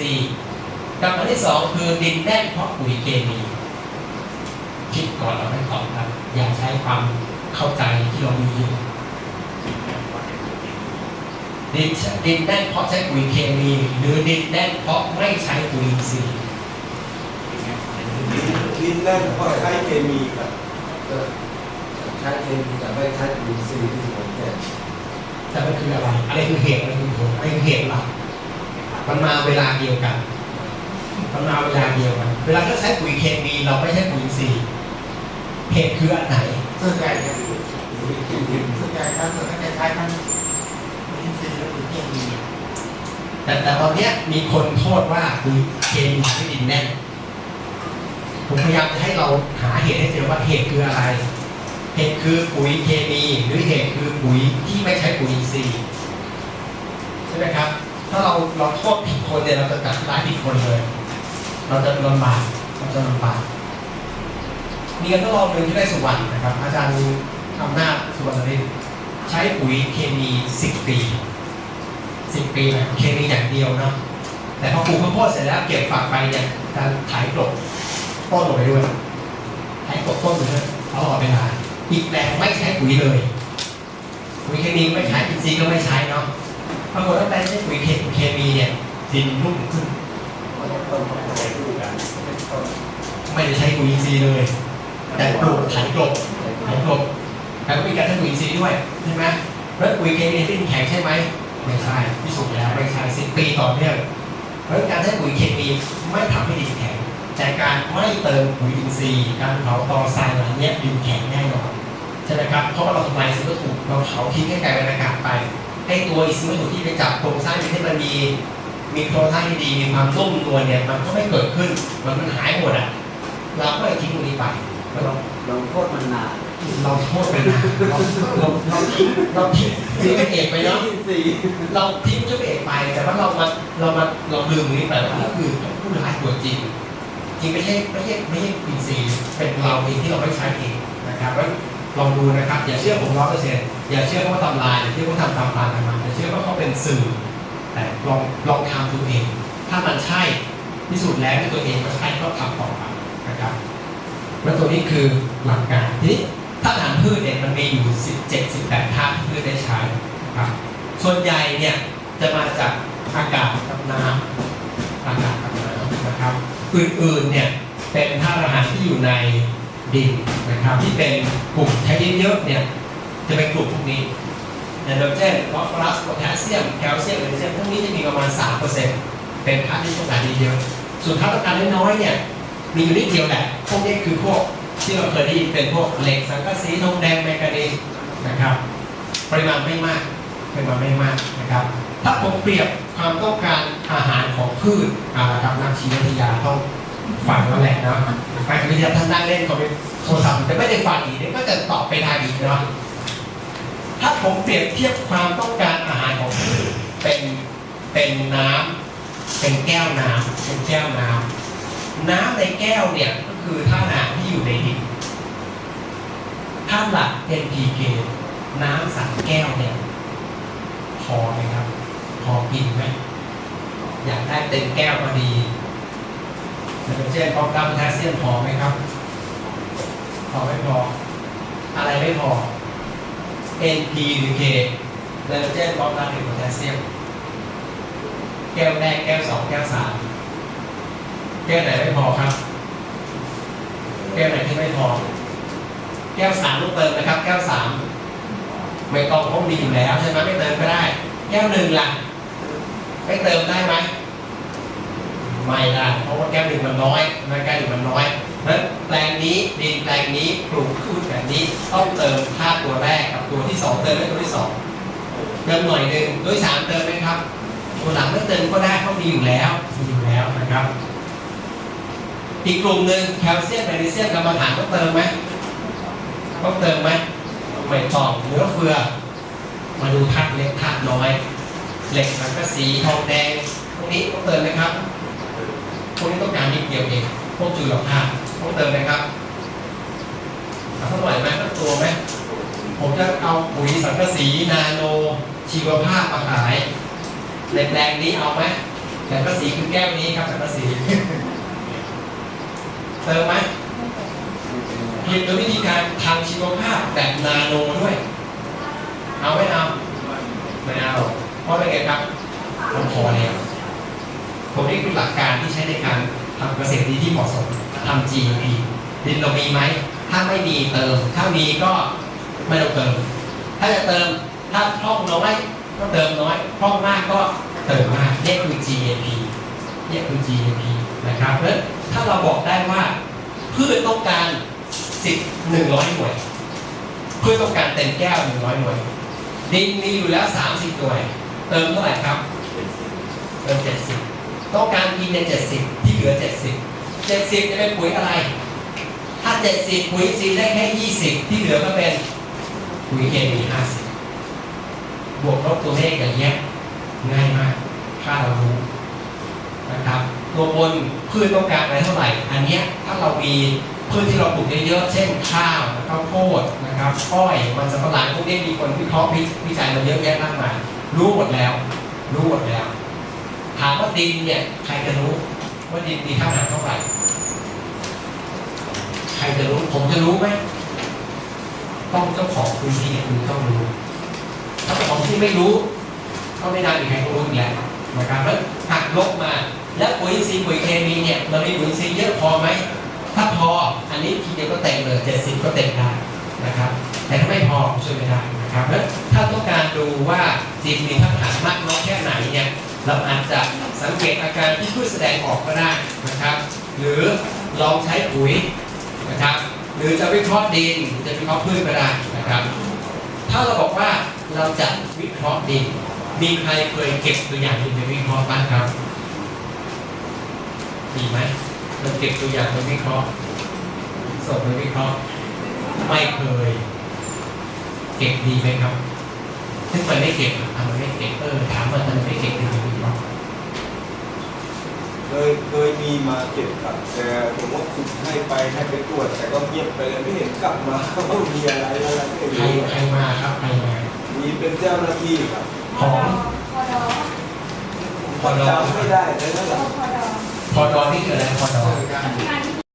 ทรีย์กับอันที่สองคือดินแน่นเพราะปุ๋ยเคมีคิดก่อนเราไม่ตอบครับ อย่าใช้ความเข้าใจที่เรามีอยู่ดินดินแน่นเพราะใช้ปุ๋ยเคมี หรือดินแน่นเพราะไม่ใช้ปุ๋ยอินทรีย์ดินแน่นเพราะใช้เคมีครับก็ใช้เคมีแต่ไม่ใช้ปุ๋ยซีย์ที่ผมแก่แต่มันคืออะไรอะไรคือเหตุอะไรคือผลอะไรคือเหตุหลัก มันมาเวลาเดียวกัน มันมาเวลาเดียวกัน เวลาเราใช้ปุ๋ยเคมีเราไม่ใช้ปุ๋ยอินทรีย์เหตุคืออันไหนส่วนใหญ่จะปุ๋ยเคมีส่วนใหญ่ครับส่วนใหญ่ใช้ทั้งปุ๋ยซีย์และปุ๋ยเคมีแต่แต่ตอนเนี้ยมีคนโทษว่าปุ๋ยเคมีทำให้ดินแน่นผมพยายามจะให้เราหาเหตุให้เจอว่าเหตุคืออะไร เหตุคือปุ๋ยเคมีหรือเหตุคือปุ๋ยที่ไม่ใช้ปุ๋ยอินทรีย์ใช่ไหมครับ ถ้าเราเราโทษผิดคนเนี่ยเราจะจัดร้ายผิดคนเลย เราจะลำบากเราจะลำบากมีการทดลองหนึ่งที่ได้สุวรรณนะครับ อาจารย์อำนาสุวรรณรินใช้ปุ๋ยเคมี10ปี10ปีนะเคมีอย่างเดียวเนาะแต่พอปลูกข้าวโพดเสร็จแล้วเก็บฝากไปเนี่ยการถ่ายกลบต้นลงไปด้วยถ่ายกลบต้นไปด้วยตลอดเวลาอีกแปลงไม่ใช้ปุ๋ยเลยปุ๋ยเคมีไม่ใช้อินทรีย์ก็ไม่ใช้เนาะ ปรากฏว่าแปลงใช้ปุ๋ยเคมีเนี่ยดินรุ่มขึ้นไม่ได้ใช้ปุ๋ยอินทรีย์เลยแต่ปลูกไถกลบไถกลบแต่ก็มีการใช้ปุ๋ยอินทรีย์ด้วยใช่ไหมแล้วปุ๋ยเคมีที่ดินแข็งใช่ไหมไม่ใช่พิสูจน์แล้วไม่ใช่สิบปีต่อเนื่องเพราะการใช้ปุ๋ยเคมีไม่ทำให้ดินแข็งแต่การไม่เติมปุ๋ยอินทรีย์การเผาตอทรายเหล่านี้ยดินแข็งแน่นอนใช่ไหมครับเพราะว่าเราทำลายสิ่งวัตถุเราเผาทิ้งให้กลายเป็นอากาศไป ให้ตัวสิ่งวัตถุที่ไปจับโครงสร้างที่มันมีมีโครงสร้างที่ดีมีความนุ่มนวลเนี่ยมันก็ไม่เกิดขึ้น มันมันหายหมดอะเราก็เลยทิ้งตรงนี้ไปเราลงโทษมันนานเราโทษไปนะเราเราเราทิ้งเราทิ้งทิ้งเป็นเอกไปเนาะซีย์เราทิ้งเจ้าเอกไปแต่ว่าเรามาเรามาเราลืมตรงนี้ไปว่านี่คือผู้ร้ายตัวจริง จริงไม่ใช่ไม่ใช่ไม่ใช่อินซีย์เป็นเราเองที่เราไม่ใช้เองนะครับแลองดูนะครับ อย่าเชื่อผมร้อยเปอร์เซ็นต์อย่าเชื่อเขาทำลายอย่าเชื่อเขาทำตามตามกันมาอย่าเชื่อว่าเขาเป็นสื่อ แต่ลองลองทำตัวเอง ถ้ามันใช่พิสูจน์แล้วด้วยตัวเองก็ใช่ก็ทำต่อไปนะครับแล้วตัวนี้คือหลักการทีนี้ถ้าทางพืชเนี่ยมันมีอยู่ 17 18ธาที่พืชได้ใช้นะครับส่วนใหญ่เนี่ยจะมาจากอากาศกับน้ำอากาศกับน้ำนะครับ อื่นๆเนี่ยเป็นธาตุอาหารที่อยู่ใน ดินนะครับที่เป็นกลุ่มใช้เยอะๆเนี่ยจะเป็นกลุ่มพวกนี้ไนโตรเจนฟอสฟอรัสโพแทสเซียมแคลเซียมแมกนีเซียมพวกนี้จะมีประมาณ 3%เป็นธาตุที่ต้องการเยอะส่วนธาตุต้องการน้อยๆเนี่ยมีอยู่นิดเดียวแหละพวกนี้คือพวกที่เราเคยได้ยินเป็นพวกเหล็กสังกะสีทองแดงแมงกานีนะครับปริมาณไม่มากปริมาณไม่มากนะครับ ถ้าผมเปรียบความต้องการอาหารของพืชอากับนักชีววิทยาต้อง ฟังแล้วแหละเนาะนักชีววิทยาท่านนั่งเล่นคอมพิวโทรศัพท์จะไม่ได้ฟังอีกเดี๋ยวก็จะตอบไปได้อีกเนาะถ้าผมเปรียบเทียบความต้องการอาหารของพืชเป็นเป็นน้ำเป็นแก้วน้ำเป็นแก้วน้ำน้ำในแก้วเนี่ยก็คือธาตุอาหารที่อยู่ในดินธาตุหลัก NPK น้ำสักแก้วเนี่ยพอไหมครับ พอกินไหมอยากได้เต็มแก้วพอดี ไนโตรเจนฟอสฟอรัสโพแทสเซียมพอไหมครับ พอไม่พอ อะไรไม่พอ NP หรือ K ไนโตรเจนฟอสฟอรัสหรือโพแทสเซียม แก้วแรกแก้วสองแก้วสามแก้วไหนไม่พอครับ แก้วไหนที่ไม่พอ แก้วสามต้องเติมนะครับ แก้วสามไม่ต้องเพราะมีอยู่แล้วใช่ไหมไม่เติมก็ได้ แก้วหนึ่งล่ะ ไม่เติมได้ไหม ไม่ได้ เพราะว่าแก้วหนึ่งมันน้อยนะแก้วหนึ่งมันน้อยเพราะฉะนั้นแปลงนี้ดินแปลงนี้ปลูกพืชแบบนี้ต้องเติมธาตุตัวแรกกับตัวที่สองเติมด้วยตัวที่สองเติมหน่อยหนึ่งตัวที่สามเติมไหมครับ ตัวหลังไม่เติมก็ได้เพรามีอยู่แล้วมีอยู่แล้วนะครับ อีกกลุ่มหนึ่งแคลเซียมแมกนีเซียมกรรมฐานต้องเติมไหมต้องเติมไหมไม่ต้องเนื้อเฟือ มาดูธาตุเล็กธาตุน้อยเหล็กสังกะสีทองแดงพวกนี้ต้องเติมไหมครับ พวกนี้ต้องการนิดเดียวเอง พวกจุลภาพต้องเติมไหมครับเอาสักหน่อยไหมสักตัวไหมผมจะเอาปุ๋ยสังกะสีนาโน ชีวภาพมาขายในแปลงนี้เอาไหมสังกะสีคือแก้วนี้ครับสังกะสีเติมไหมผลิตโดยวิธีการทางชีวภาพแบบนาโนด้วย เอาไหมเอาไม่เอาเพราะอะไรครับมันพอแล้ว ผมนี่คือหลักการที่ใช้ในการทำเกษตรดีที่เหมาะสมทำ GEP ดินเรามีไหม ถ้าไม่มีเติม ถ้ามีก็ไม่ต้องเติม ถ้าจะเติม ถ้าพร่องน้อยก็เติมน้อยพร่องมากก็เติมมากนี่คือ GAP นี่คือ GAP นะครับเพราะถ้าเราบอกได้ว่าพืชต้องการสิบหนึ่งร้อยหน่วยพืชต้องการเต็มแก้วหนึ่งร้อยหน่วย ดินมีอยู่แล้วสามสิบหน่วย เติมเท่าไหร่ครับ เติมเจ็ดสิบ ต้องการกินในเจ็ดสิบที่เหลือเจ็ดสิบเจ็ดสิบจะเป็นปุ๋ยอะไร ถ้าเจ็ดสิบปุ๋ยซีได้แค่ยี่สิบที่เหลือก็เป็นปุ๋ยเคมีห้าสิบบวกลบตัวเลขอย่างเงี้ยง่ายมากถ้าเรารู้นะครับตัวบนพืชต้องการอะไรเท่าไหร่ อันเนี้ยถ้าเรามีพืชที่เราปลูกเยอะๆเช่นข้าวข้าวโพดนะครับอ้อยมันสำปะหลังพวกนี้มีคนวิเคราะห์วิวิจัยมาเยอะแยะมากมายรู้หมดแล้ว รู้หมดแล้ว ถามว่าดินเนี่ย ใครจะรู้ว่าดินมีค่าอาหารเท่าไหร่ ใครจะรู้ ผมจะรู้ไหมต้องเจ้าของพื้นที่คุณต้องรู้ ถ้าเจ้าของที่ไม่รู้ ก็ไม่น่ามีใครรู้อีกแล้วนะครับแล้วหักลบมา แล้วปุ๋ยอินทรีปุ๋ยเคมีเนี่ยเรามีปุ๋ยอินทรีเยอะพอไหมถ้าพออันนี้ทีเดียวก็เต็มเลยเจ็ดสิบก็เต็มได้นะครับ แต่ถ้าไม่พอช่วยไม่ได้นะครับแล้วถ้าต้องการดูว่าดินมีธาตุอาหารมากน้อยแค่ไหนเนี่ย เราอาจจะสังเกตอาการที่พืชแสดงออกก็ได้นะครับ หรือลองใช้ปุ๋ยนะครับ หรือจะวิเคราะห์ดินจะวิเคราะห์พืชก็ได้นะครับ ถ้าเราบอกว่าเราจะวิเคราะห์ดิน มีใครเคยเก็บตัวอย่างดินไปวิเคราะห์บ้างครับมีไหมเราเก็บตัวอย่างไปวิเคราะห์ส่งไปวิเคราะห์ไม่เคย เก็บดีไหมครับ ถึงมันไม่เก็บอะทำไมไม่เก็บเออถามว่าทำไมไม่เก็บดีไหมครับเคยเคยมีมาเก็บครับแต่ผมว่าคุณให้ไปให้ไปตรวจแต่ก็เงียบไปเลยไม่เห็นกลับมาว่ามีอะไรอะไรไม่ใครรู้ใครมาครับใครมามีเป็นเจ้าหน้าที่ครับของพอดอพอดอจำไม่ได้เลยนั่นแหละพอดอพอดอนี่คืออะไรพอดอเจอกันสำนักงานที่